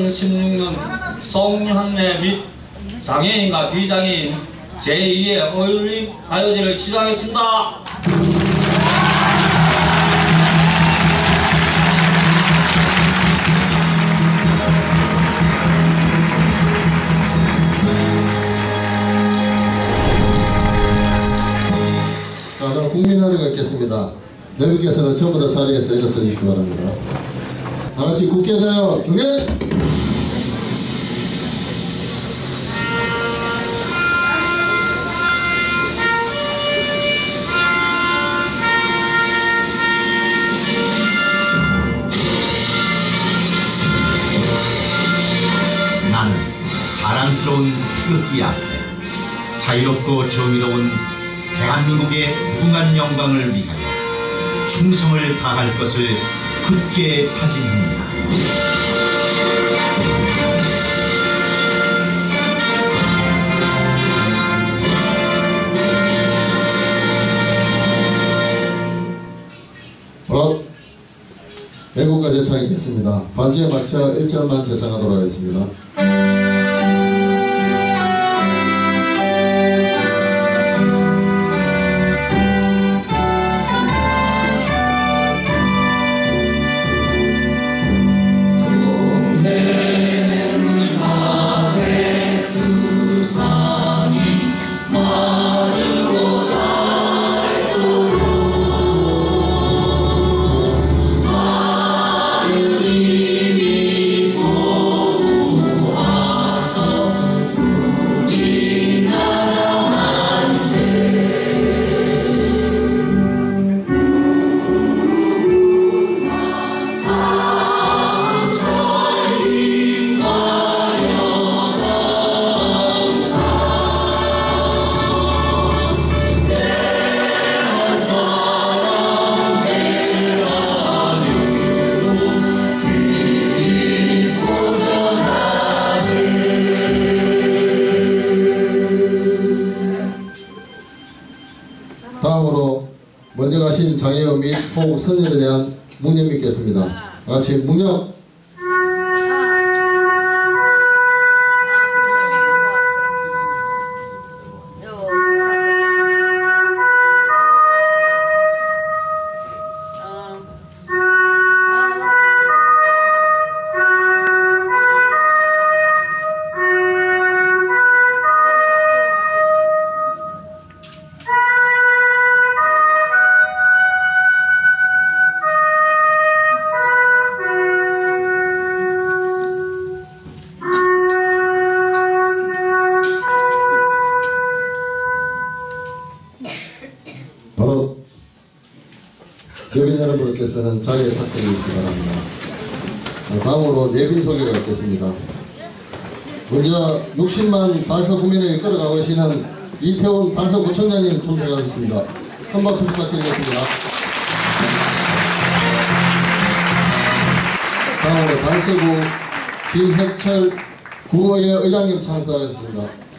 한국장애인협회 2016년 송년회 및 장애인과 비장애인 제2의 어울림 가요제를 시작했습니다. 국민노래가 있겠습니다. 여러분께서는 전부 다 자리에서 일어서 주시기 바랍니다. 다 같이 굳게 자요. 경례! 태극기 앞에 자유롭고 정의로운 대한민국의 무궁한 영광을 위하여 충성을 다할 것을 굳게 다짐합니다. 애국가 제창이겠습니다. 반주에 맞춰 1절만 제창하도록 하겠습니다. 장애인 및 호국 선열에 대한 묵념 읽겠습니다. 다 같이 묵념! 여러분께서는 자리에 착석해 주시기 바랍니다. 자, 다음으로 내빈 소개가 있겠습니다. 먼저 60만 달서 구민을 끌어가고 계시는 이태원 달서구청장님 참석하셨습니다. 한 박수 부탁드리겠습니다. 다음으로 달서구 김해철 구의회 의장님 참석하셨습니다.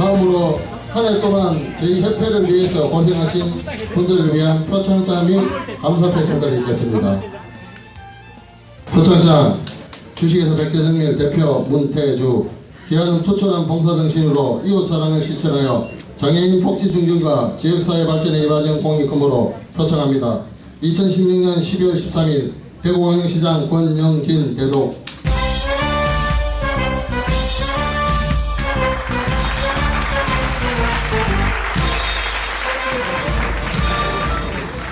다음으로 한 해 동안 저희 협회를 위해서 고생하신 분들을 위한 표창장 및 감사패 전달드리겠습니다. 표창장 주식회사 백재정밀 대표 문태주 기한은 투철한 봉사정신으로 이웃사랑을 실천하여 장애인 복지 증진과 지역사회 발전에 이바지한 공익금으로 표창합니다. 2016년 12월 13일 대구광역시장 권영진 대독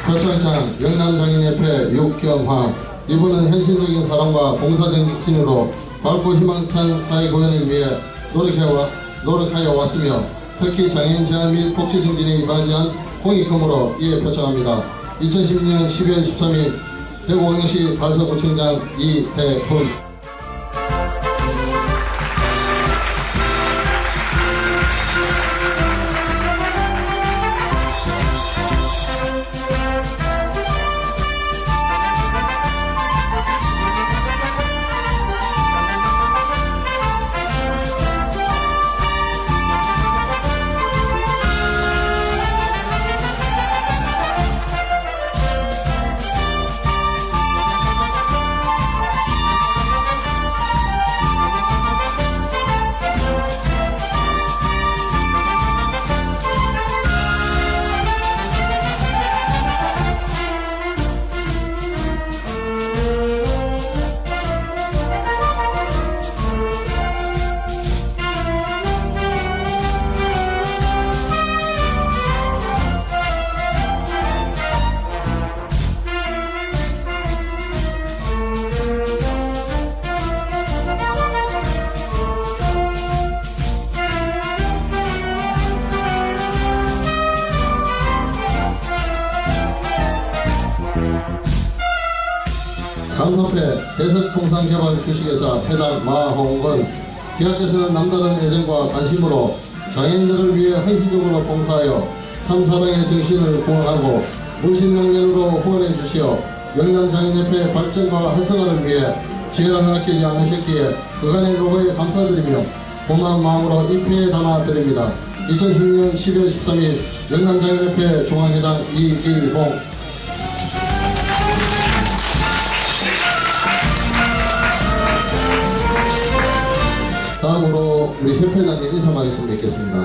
표창장 영남장인협회 육경화 이분은 헌신적인 사랑과 봉사정신으로 밝고 희망찬 사회구현을 위해 노력해와, 노력하여 왔으며 특히 장애인 재활 및 복지 증진에 이바지한 공익금으로 이에 표창합니다. 2016년 12월 13일 대구광역시 발서구청장 이태훈 강서패 대석통상개발 주식회사 해당 마홍건 기업께서는 남다른 애정과 관심으로 장애인들을 위해 헌신적으로 봉사하여 참사랑의 정신을 구원하고 물신명령으로 후원해 주시어 영남장애인협회 발전과 활성화를 위해 지원을 아끼지 않으셨기에 그간의 노고에 감사드리며 고마운 마음으로 입회에 담아 드립니다. 2016년 12월 13일 영남장애인협회 중앙회장 이일봉 우리 협회장님 인사 말씀 뵙겠습니다.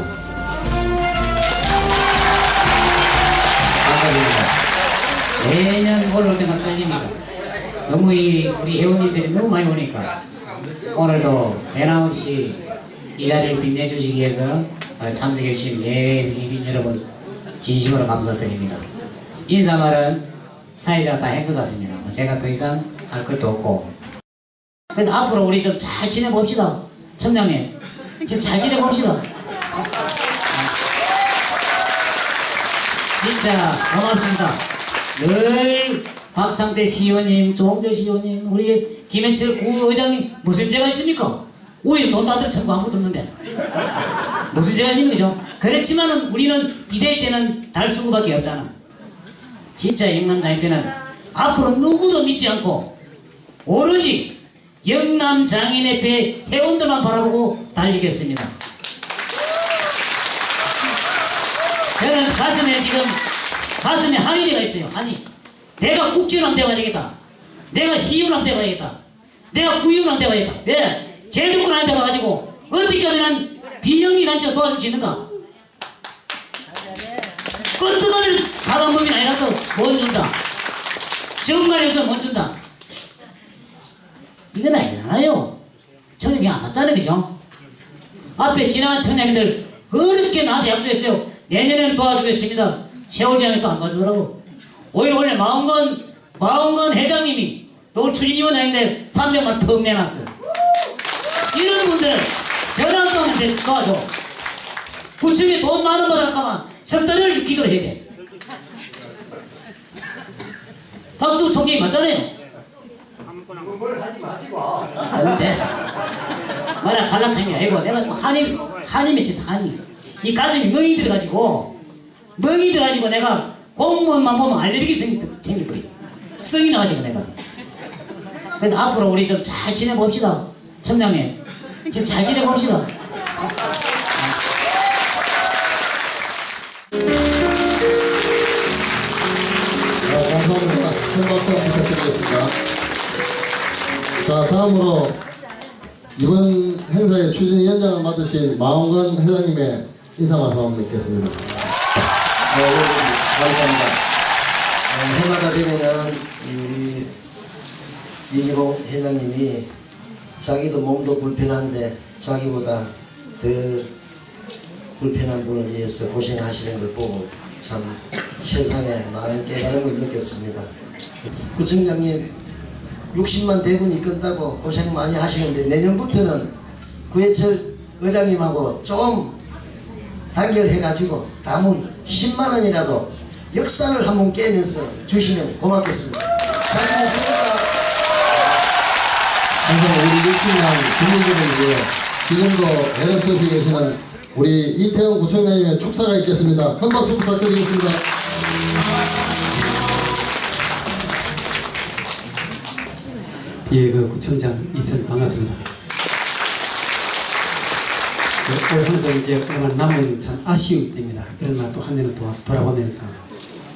감사드립니다. 매년 올라올 때만 떨립니다. 너무 이, 우리 회원님들이 너무 많이 오니까 오늘도 배나없이 이 자리를 빛내주시기 위해서 어, 참석해주신 예비민 여러분 진심으로 감사드립니다. 인사말은 사회자가 다 한 것 같습니다. 뭐 제가 더 이상 할 것도 없고 그래서 앞으로 우리 좀 잘 지내봅시다. 청장님 지금 잘 지내봅시다. 진짜 고맙습니다. 늘 박상대 시의원님, 조홍조 시의원님, 우리 김해철 구의장님 무슨 죄가 있습니까? 오히려 돈 다들 청구 아무것도 없는데 무슨 죄가 있는 거죠? 그렇지만 은 우리는 비대위 때는 달수구밖에 없잖아. 진짜 영남장애인회는 앞으로 누구도 믿지 않고 오로지 영남장애인협회 회원들만 바라보고 달리겠습니다. 저는 가슴에 지금 가슴에 되어 있어요. 한이. 내가 되어야 되겠다. 내가 되어야 되겠다. 내가 되어야 되겠다. 왜? 제주권한테 와가지고 어떻게 하면 비영리 단체가 도와줄 수 있는가? 끄떡을 사단법인 아니라서 못 준다. 없어 못 준다. 이건 아니잖아요. 청년이 안 맞잖아요. 그죠? 앞에 지나간 청년들 그렇게 나한테 약속했어요. 내년에는 도와주겠습니다. 세월 지나면 또안 도와주더라고. 오히려 원래 마흔건, 마흔건 회장님이 노출인위원 아닌데 300만 턱 내놨어요. 이런 분들 전화 통한테 도와줘. 구청에 돈 많은 걸 할까봐 석달을 기도를 해야 돼. 박수 총리 맞잖아요. 그거 뭘 하지 마시고. 근데 말야 갈라탕이야 이거 내가 한이 한이 맺혔어 한이 이 가슴이 멍이 들어가지고 멍이 들어가지고 내가 공무원만 보면 알레르기 생길 거예요. 성이 나가지고 내가. 그래서 앞으로 우리 좀 잘 지내봅시다. 청량에 지금 잘 지내봅시다. 네, 감사합니다. 큰 박수 부탁드리겠습니다. 자, 다음으로 이번 행사의 추진위원장을 맡으신 마홍건 회장님의 인사 말씀 한번 듣겠습니다. 네, 여러분, 감사합니다. 어, 해마다 되면은 이 우리 이기봉 회장님이 자기도 몸도 불편한데 자기보다 더 불편한 분을 위해서 고생하시는 걸 보고 참 세상에 많은 깨달음을 느꼈습니다. 구청장님 60만 대군이 끝나고 고생 많이 하시는데 내년부터는 구해철 의장님하고 좀 단결해가지고 남은 10만 원이라도 역사를 한번 깨면서 주시면 고맙겠습니다. 자신 있습니까? 항상 우리 육신만 국민들을 위해 지금도 애를 쓰시고 계시는 우리 이태원 구청장님의 축사가 있겠습니다. 큰 박수 부탁드리겠습니다. 예, 그 구청장 이튼 반갑습니다. 그올 한도 이제 얼마 남은 참 아쉬운 때입니다. 그러나 또 한 해는 또 돌아보면서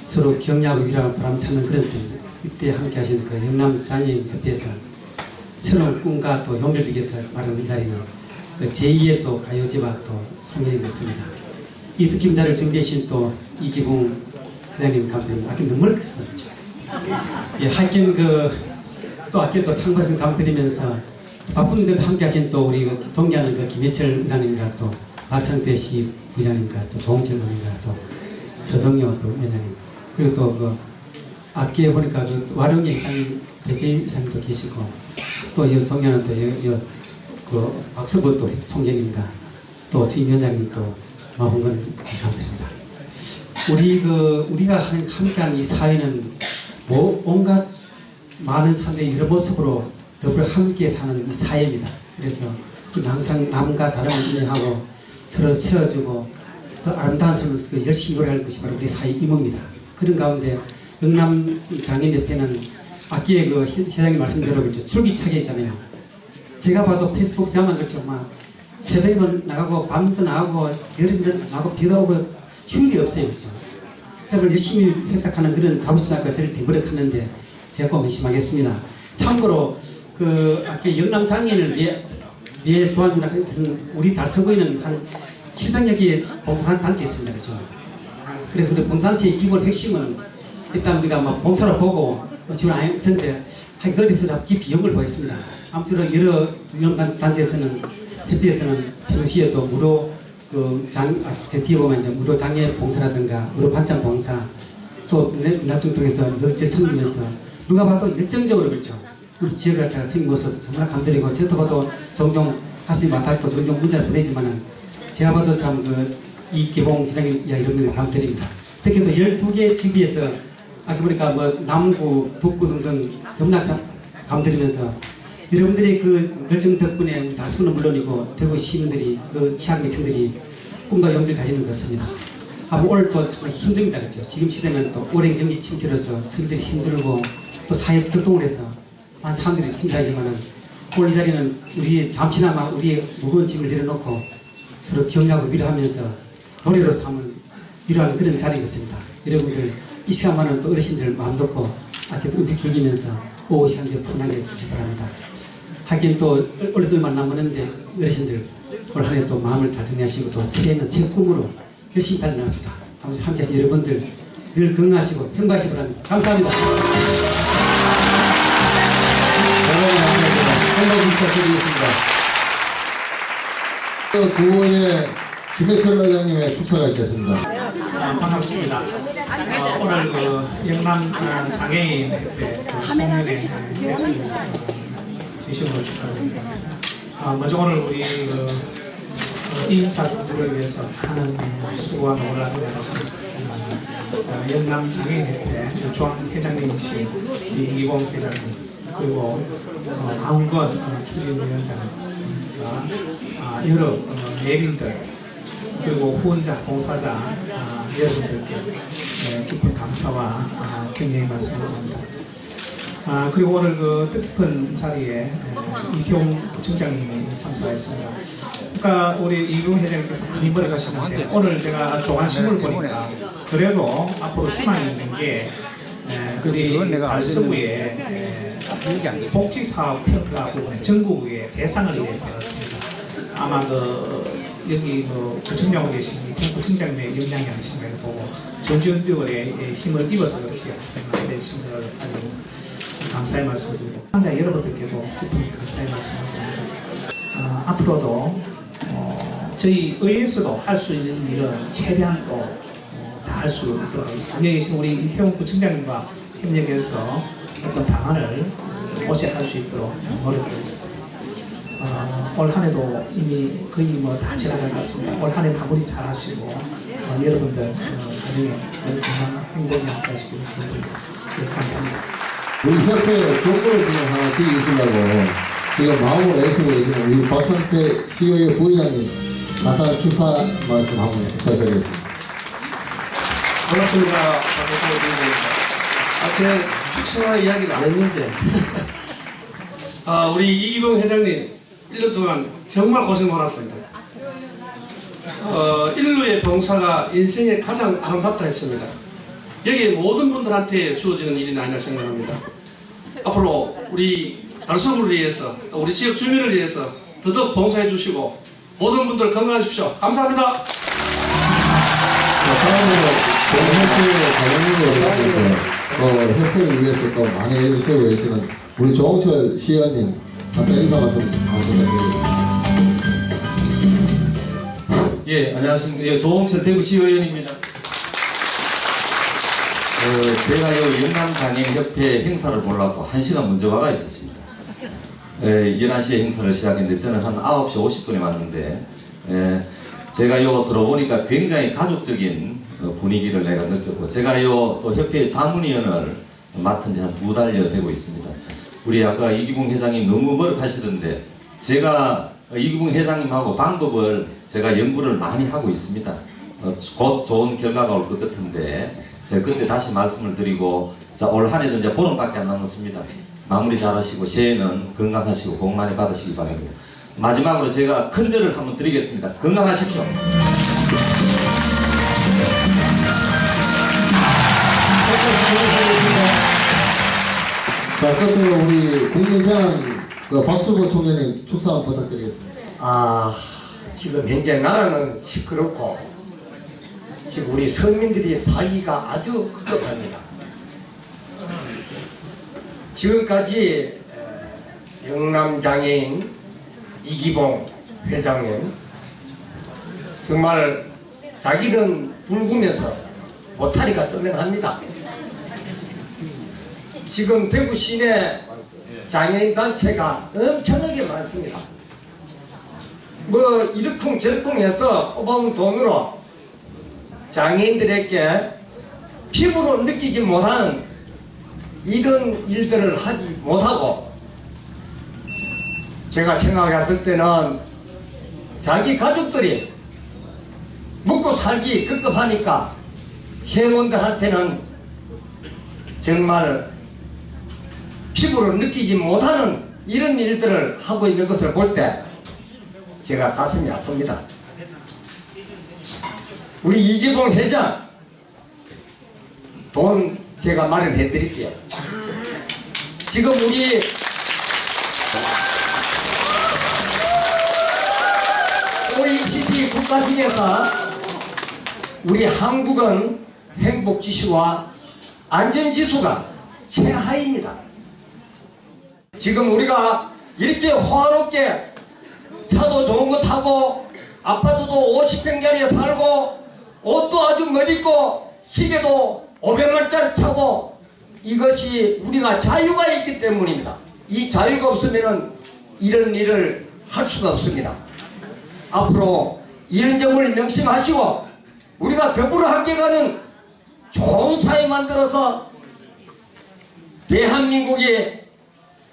서로 격려하고 위로하고 보람 찾는 그런 때입니다. 이때 함께 하신 그 영남 장애인 협회에서 새로운 꿈과 또 주기 위해서 마련한 이 자리는 그 제2의 또 가요제와 또 송년이 됐습니다. 이 느낌자를 준비해 주신 또 이기봉 회장님 감사드립니다. 아까 눈물 크죠. 예, 하여튼 그 또 아껴 또 상받은 감드리면서 바쁜데도 함께 하신 또 우리 그 동기하는 그 김예철 의장님과 또 박상태 씨 부장님과 또 조홍철 의원님과 또 서성효 또 위원장님 그리고 또그 악기에 보니까 그 와룡이 회장님 배재 이사님도 계시고 또이 동기하는 또그 박서부 또 총장입니다. 또 주임 위원장님 또 마홍건 감사드립니다. 우리 그 우리가 한- 함께하는 이 사회는 뭐 온갖 많은 사람들의 여러 모습으로 더불어 함께 사는 이 사회입니다. 그래서 항상 남과 다름을 인정하고 서로 세워주고 더 아름다운 삶을 그 열심히 노래할 것이 바로 우리 사회 임무입니다. 그런 가운데 영남 장애인협회는 아끼의 그 회- 회장님 말씀대로 그렇죠. 줄기차게 있잖아요. 제가 봐도 페이스북 대화만 그렇죠. 막 새벽에도 나가고 밤도 나가고 여름에도 나가고 비도 오고 휴일이 없어요. 그렇죠. 그걸 열심히 획득하는 그런 자부심 아까 저를 뒤버럭하는데 꼭 의심하겠습니다. 참고로 그 아까 영남 장애인을 위해 위해 도와준다 같은 우리 달서구에는 한 700여 개의 봉사 단체 있습니다. 그렇죠? 그래서 우리 봉사단체의 기본 핵심은 일단 우리가 막 봉사를 보고 지원 안할 텐데 하여튼 어디서 다 깊이 연구를 보겠습니다. 아무쪼록 여러 영남 단체에서는 협회에서는 평시에도 무료 그장 아, 제 뒤에 보면 이제 무료 장애 봉사라든가 무료 반찬 봉사 또 납동 통해서 늘제 섬기면서 누가 봐도 열정적으로 그렇죠. 우리 지역을 갖다가 생긴 모습 정말 감드리고 저도 봐도 종종 가슴이 막닿고 종종 문자를 보내지만은 제가 봐도 참그 이기봉 회장님 이야 이런 걸 감드립니다. 특히 또 12개 지비에서 아까 보니까 뭐 남구, 북구 등등 너무나 참 감드리면서 여러분들의 그 열정 덕분에 우리 달수는 물론이고 대구 시민들이 그 취약 계층들이 꿈과 용기를 가지는 것 같습니다. 아, 오늘 또 정말 힘듭니다. 그렇죠? 지금 시대는 또 오랜 경기 침체로서 서민들이 힘들고 또 사회 격동을 해서 많은 사람들이 힘들지만은 오늘 이 자리는 우리 잠시나마 우리의 무거운 짐을 내려놓고 서로 격려하고 위로하면서 노래로 삼은 위로하는 그런 자리인 것입니다. 여러분들 이 시간만은 또 어르신들 마음 놓고 아껴도 음식 즐기면서 오후 시간대 편하게 해주시기 바랍니다. 하긴 또 어른들만 남았는데 어르신들 올 한해 또 마음을 잘 정리하시고 또 새해는 새 꿈으로 열심히 달려납시다. 함께 하신 여러분들 늘 건강하시고 평가하시기 바랍니다. 감사합니다. 드리겠습니다. 그 구호에 김해철 회장님의 축사가 있겠습니다. 아, 반갑습니다. 어, 오늘 그 영남 어, 장애인 그 송년회 회장님 진심으로 축하드립니다. 아, 먼저 오늘 우리 그 어, 인사 중들을 위해서 하는 수고와 노력을 하고 계신 어, 영남 장애인 협회 조항 회장님이신 이기봉 회장님 그리고 어, 강건 어, 추진위원장과 아, 여러 어, 내빈들 그리고 후원자, 봉사자 아, 여러분들께 네, 깊은 감사와 아, 격려의 말씀을 드립니다. 아, 그리고 오늘 그 뜻깊은 자리에 에, 이태용 부청장님이 참석했습니다. 아까 우리 이경 회장님께서 이번에 가시는데 오늘 제가 조간 신문을 보니까 그래도 앞으로 희망이 있는 게 에, 우리 달서구에 에, 복지 사업 평가 부분에 전국에 대상을 받았습니다. 아마 그 여기 뭐 구청장으로 계신 이 구청장님의 역량이 아니신가 보고 전지훈들의 힘을 입어서 그렇지 않기 되신 걸 아주 감사의 말씀드리고 환자 여러분들께도 깊은 감사의 말씀을 드립니다. 어, 앞으로도 어, 저희 의회에서도 할 수 있는 일은 최대한 또 다할수 있도록 하겠습니다. 여기 계신 우리 이태원 구청장님과 협력해서 어떤 방안을 모색할 수 있도록 노력하겠습니다. 어, 올 한 해도 이미 거의 뭐 다 지나간 것 같습니다. 올 한 해 마무리 잘 하시고 어, 여러분들 어, 가정에 건강한 행복이 함께하시길 바랍니다. 네, 감사합니다. 우리 협회 정보를 지금 하나 드리시려고 지금 마음을 애쓰고 계시는 우리 박상태 시의회 부의장님 간단한 축사 말씀 한번 부탁드리겠습니다. 반갑습니다. 반갑습니다. 아, 제 축사 이야기를 안 했는데, 아, 우리 이기봉 회장님, 1년 동안 정말 고생 많았습니다. 어, 인류의 봉사가 인생의 가장 아름답다 했습니다. 여기 모든 분들한테 주어지는 일이 아니라 생각합니다. 앞으로 우리 달서구를 위해서, 또 우리 지역 주민을 위해서 더더욱 봉사해 주시고, 모든 분들 건강하십시오. 감사합니다. 자, 다음으로 협회의 자문으로 어, 협회를 위해서 또 많이 애를 쓰고 계시는 우리 조홍철 시의원님 간단히 인사 말씀 한번 부탁드리겠습니다. 예, 안녕하십니까. 예, 조홍철 대구시의원입니다. 어, 제가 요 영남장애인협회 행사를 보려고 한시간 먼저 와가 있었습니다. 예, 11시에 행사를 시작했는데 저는 한 9시 50분에 왔는데 예, 제가 요 들어보니까 굉장히 가족적인 어, 분위기를 내가 느꼈고 제가 요또 협회 자문위원을 맡은 지 한 두 달여 되고 있습니다. 우리 아까 이기붕 회장님 너무 머쓱하시던데 제가 이기붕 회장님하고 방법을 제가 연구를 많이 하고 있습니다. 어, 곧 좋은 결과가 올 것 같은데 제가 그때 다시 말씀을 드리고 자, 올 한해도 이제 보름밖에 안 남았습니다. 마무리 잘하시고 새해는 건강하시고 복 많이 받으시기 바랍니다. 마지막으로 제가 큰절을 한번 드리겠습니다. 건강하십시오. 자, 끝으로 우리 국민재난 그 박수고 총장님 축사 부탁드리겠습니다. 아, 지금 현재 나라는 시끄럽고 지금 우리 서민들이 사이가 아주 급급합니다. 지금까지 에, 영남장애인 이기봉 회장님 정말 자기는 붉으면서 보타리가 쪼면합니다. 지금 대구 시내 장애인 단체가 엄청나게 많습니다. 뭐 이러쿵저러쿵해서 뽑아온 돈으로 장애인들에게 피부로 느끼지 못하는 이런 일들을 하지 못하고 제가 생각했을 때는 자기 가족들이 먹고 살기 급급하니까 회원들한테는 정말 피부로 느끼지 못하는 이런 일들을 하고 있는 것을 볼 때 제가 가슴이 아픕니다. 우리 이기봉 회장 돈 제가 마련해 드릴게요. 지금 우리 OECD 국가 중에서 우리 한국은 행복 지수와 안전 지수가 최하입니다. 지금 우리가 이렇게 화롭게 차도 좋은 거 타고 아파트도 50평짜리에 살고 옷도 아주 멋있고 시계도 500만짜리 차고 이것이 우리가 자유가 있기 때문입니다. 이 자유가 없으면 이런 일을 할 수가 없습니다. 앞으로 이런 점을 명심하시고 우리가 더불어 함께 가는 좋은 사회 만들어서 대한민국이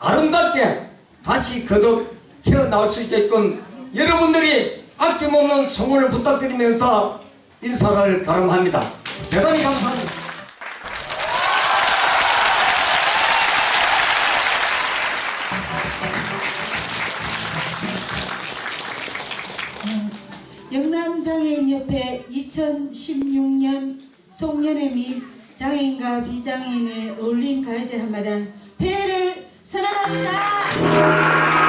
아름답게 다시 거듭 태어나올 수 있게끔 여러분들이 아낌없는 성원을 부탁드리면서 인사를 가름합니다. 대단히 감사합니다. 영남장애인협회 2016년 송년회 및 장애인과 비장애인의 어울림 가요제 한마당 폐를 선언합니다.